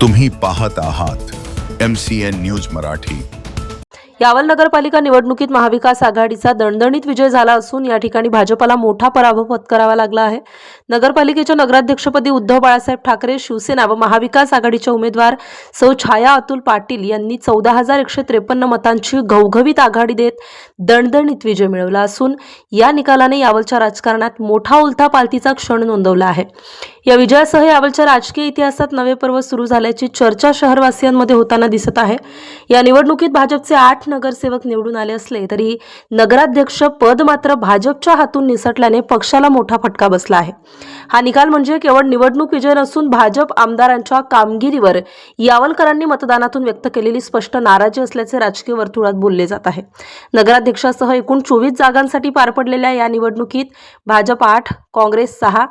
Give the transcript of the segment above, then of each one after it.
तुम्ही पाहत आहात M C N news Marathi. Yawal नगरपालिका निवडणुकीत महाविकास आघाडीचा दणदणीत विजय झाला असून या ठिकाणी भाजपला मोठा पराभव पत्करावा लागला आहे. नगरपालिकेच्या नगराध्यक्षपदी उद्धव बाळासाहेब ठाकरे शिवसेना व महाविकास आघाडीच्या उमेदवार सौ छाया अतुल पाटील यांनी चौदा हजार एकशे त्रेपन्न मतांची घवघवीत आघाडी देत दणदणीत विजय मिळवला असून या निकालाने यावलच्या राजकारणात मोठा उलथा पालतीचा क्षण नोंदवला आहे. या विजयासह यावलच्या राजकीय इतिहासात नवे पर्व सुरू झाल्याची चर्चा शहरवासियांमध्ये होताना दिसत आहे. या निवडणुकीत भाजपचे आठ नगरसेवक निवडून आले असले तरी नगराध्यक्ष पद मात्र भाजपच्या हातून निसटल्याने पक्षाला मोठा फटका बसला आहे. हा निकाल म्हणजे केवळ निवडणूक विजय नसून भाजप आमदारांच्या कामगिरीवर यावलकरांनी मतदानातून व्यक्त केलेली स्पष्ट नाराजी असल्याचे राजकीय वर्तुळात बोलले जात आहे. नगराध्यक्षासह एकूण चोवीस जागांसाठी पार पडलेल्या या निवडणुकीत भाजप आठ काँग्रेस सहा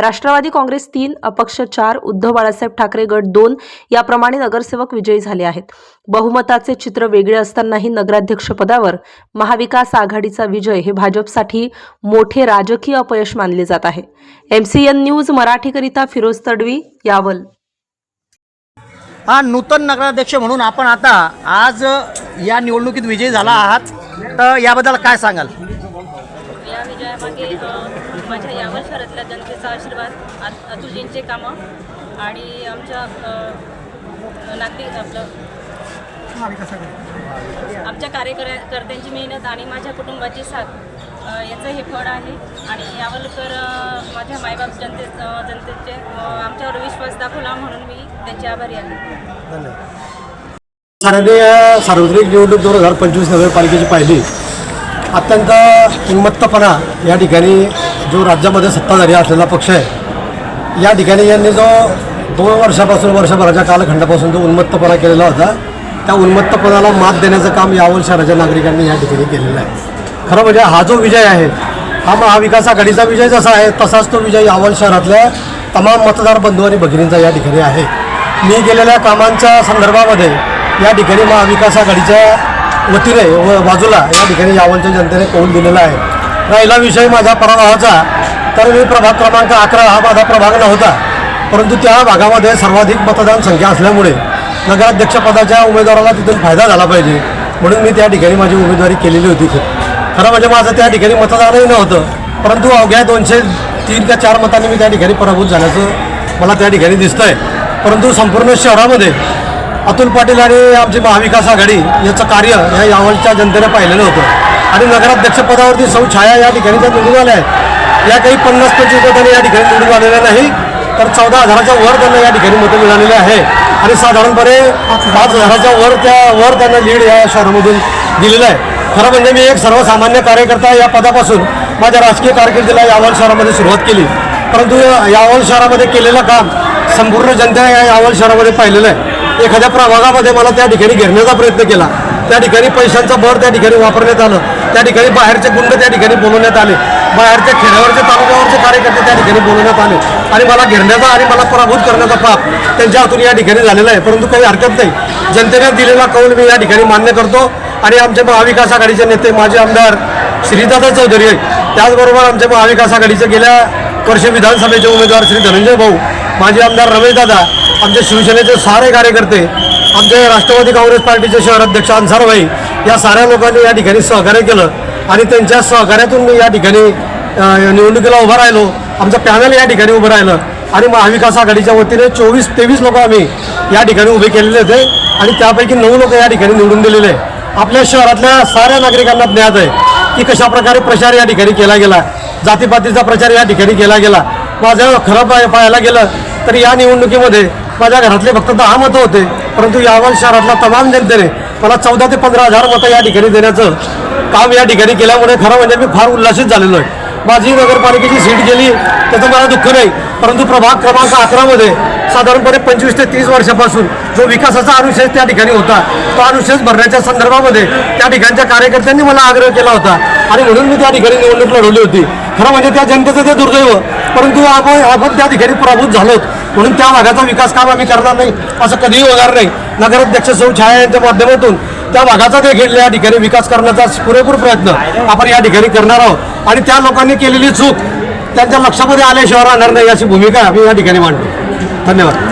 राष्ट्रवादी काँग्रेस तीन अपक्ष चार उद्धव बाळासाहेब ठाकरे गट दोन याप्रमाणे नगरसेवक विजयी झाले आहेत. बहुमताचे चित्र वेगळे असतानाही नगराध्यक्षपदावर महाविकास आघाडीचा विजय हे भाजपसाठी मोठे राजकीय अपयश मानले जात आहे. एम सी एन न्यूज मराठीकरिता फिरोज तडवी यावल. हा नूतन नगराध्यक्ष म्हणून आपण आता आज या निवडणुकीत विजयी झाला आहात. तर याबद्दल काय सांगाल या विजयामागे अ, माझ्या यावल शहरातल्या जनतेचा आशीर्वाद आ- कामं आणि आमच्या नागरिक आपलं आमच्या कार्यकर्त्यांची मेहनत आणि माझ्या कुटुंबाची साथ याचं हे फळ आहे. आणि यावलकर माझ्या मायबाप जनते जनतेचे आमच्यावर विश्वास दाखवला म्हणून मी त्यांचे आभारी आहे. सार्वजनिक निवडणूक दोन हजार पंचवीस नगरपालिकेची पाहिली. अत्यंत उन्मत्तपणा या ठिकाणी जो राज्यामध्ये सत्ताधारी असलेला पक्ष आहे या ठिकाणी यांनी जो दोन वर्षापासून वर्षभराच्या कालखंडापासून जो उन्मत्तपणा केलेला होता त्या उन्मत्तपणाला मात देण्याचं काम यावल शहराच्या नागरिकांनी या ठिकाणी केलेलं आहे. खरं म्हणजे हा जो विजय आहे हा महाविकास आघाडीचा विजय जसा आहे तसाच तो विजय यावल शहरातल्या तमाम मतदार बंधू आणि भगिनींचा या ठिकाणी आहे. मी केलेल्या कामांच्या संदर्भामध्ये या ठिकाणी महाविकास आघाडीच्या वतीने व बाजूला या ठिकाणी यावलच्या जनतेने कौल दिलेला आहे. राहिला विषय माझ्या पराभवाचा तर मी प्रभाग क्रमांक अकरा हा माझा प्रभाग नव्हता. परंतु त्या भागामध्ये सर्वाधिक मतदान संख्या असल्यामुळे नगराध्यक्षपदाच्या उमेदवाराला तिथून फायदा झाला पाहिजे. म्हणून मी त्या ठिकाणी माझी उमेदवारी केलेली होती खरं म्हणजे माझं त्या ठिकाणी मतदानही नव्हतं. परंतु अवघ्या दोनशे तीन का चार मतांनी मी त्या ठिकाणी पराभूत झाल्याचं मला त्या ठिकाणी दिसतं आहे परंतु संपूर्ण शहरामध्ये अतुल पाटील आणि आमची महाविकास आघाडी याचं कार्य या यावलच्या जनतेने पाहिलेलं होतं. आणि नगराध्यक्षपदावरती सौ छाया या ठिकाणी त्या निवडून आल्या आहेत. या काही पन्नास पंचवीस मतांनी या ठिकाणी निवडून आलेल्या नाही तर चौदा हजाराच्या वर त्यांना या ठिकाणी मतं मिळालेली आहे. आणि साधारणपणे पाच हजाराच्या वर त्या वर त्यांना लीड या शहरामधून दिलेलं आहे. खरं म्हणजे मी एक सर्वसामान्य कार्यकर्ता या पदापासून माझ्या राजकीय कारकिर्दीला यावल शहरामध्ये सुरुवात केली. परंतु यावल शहरामध्ये केलेलं काम संपूर्ण जनता या यावल शहरामध्ये पाहिलेलं आहे. एखाद्या प्रभागामध्ये मला त्या ठिकाणी घेरण्याचा प्रयत्न केला. त्या ठिकाणी पैशांचं बळ त्या ठिकाणी वापरण्यात आलं. त्या ठिकाणी बाहेरचे गुंड त्या ठिकाणी बोलवण्यात आले. बाहेरच्या खेड्यावरच्या तालुक्यावरचे कार्यकर्ते त्या ठिकाणी बोलवण्यात आले. आणि मला घेरण्याचा आणि मला पराभूत करण्याचा पाप त्यांच्या हातून या ठिकाणी झालेला आहे. परंतु काही हरकत नाही. जनतेने दिलेला कौल मी या ठिकाणी मान्य करतो. आणि आमचे महाविकास आघाडीचे नेते माजी आमदार श्रीदादा चौधरी आहेत. त्याचबरोबर आमच्या महाविकास आघाडीचे गेल्या वर्ष विधानसभेचे उमेदवार श्री धनंजय भाऊ माजी आमदार रमेशदादा आमचे शिवसेनेचे सारे कार्यकर्ते आमचे राष्ट्रवादी काँग्रेस पार्टीचे शहराध्यक्ष अन्सारभाई या साऱ्या लोकांनी या ठिकाणी सहकार्य केलं. आणि त्यांच्या सहकार्यातून मी या ठिकाणी निवडणुकीला उभं राहिलो. आमचं पॅनल या ठिकाणी उभं राहिलं. आणि महाविकास आघाडीच्या वतीने चोवीस तेवीस लोक आम्ही या ठिकाणी उभे केलेले होते. आणि त्यापैकी नऊ लोक या ठिकाणी निवडून दिलेले. आहे आपल्या शहरातल्या साऱ्या नागरिकांना ज्ञात आहे की कशा प्रकारे प्रचार या ठिकाणी केला गेला. जातीपातीचा प्रचार या ठिकाणी केला गेला. माझं खरं पाय पाहायला गेलं तर या निवडणुकीमध्ये माझ्या घरातले फक्त दहा मतं होते. परंतु यावल शहरातल्या तमाम जनतेने मला चौदा ते पंधरा हजार मतं या ठिकाणी देण्याचं काम या ठिकाणी केल्यामुळे खरं म्हणजे मी फार उल्हासित झालेलो आहे. माझी नगरपालिकेची सीट गेली त्याचं मला दुःख नाही. परंतु प्रभाग क्रमांक अकरामध्ये साधारणपणे पंचवीस ते तीस वर्षापासून जो विकासाचा अनुशेष त्या ठिकाणी होता तो अनुशेष भरण्याच्या संदर्भामध्ये त्या ठिकाणच्या कार्यकर्त्यांनी मला आग्रह केला होता. आणि म्हणून मी त्या ठिकाणी निवडणूक लढवली होती. खरं म्हणजे त्या जनतेचं ते दुर्दैव. परंतु आपण आपण त्या ठिकाणी पराभूत झालोत. म्हणून त्या भागाचा विकास काम आम्ही करणार नाही असं कधीही होणार नाही. नगराध्यक्ष सौ छाया यांच्या माध्यमातून त्या भागाचा देखील या ठिकाणी विकास करण्याचा पुरेपूर प्रयत्न आपण या ठिकाणी करणार आहोत. आणि त्या लोकांनी केलेली चूक त्यांच्या लक्षामध्ये आल्याशिवाय राहणार नाही अशी भूमिका आम्ही या ठिकाणी मांडतो. धन्यवाद.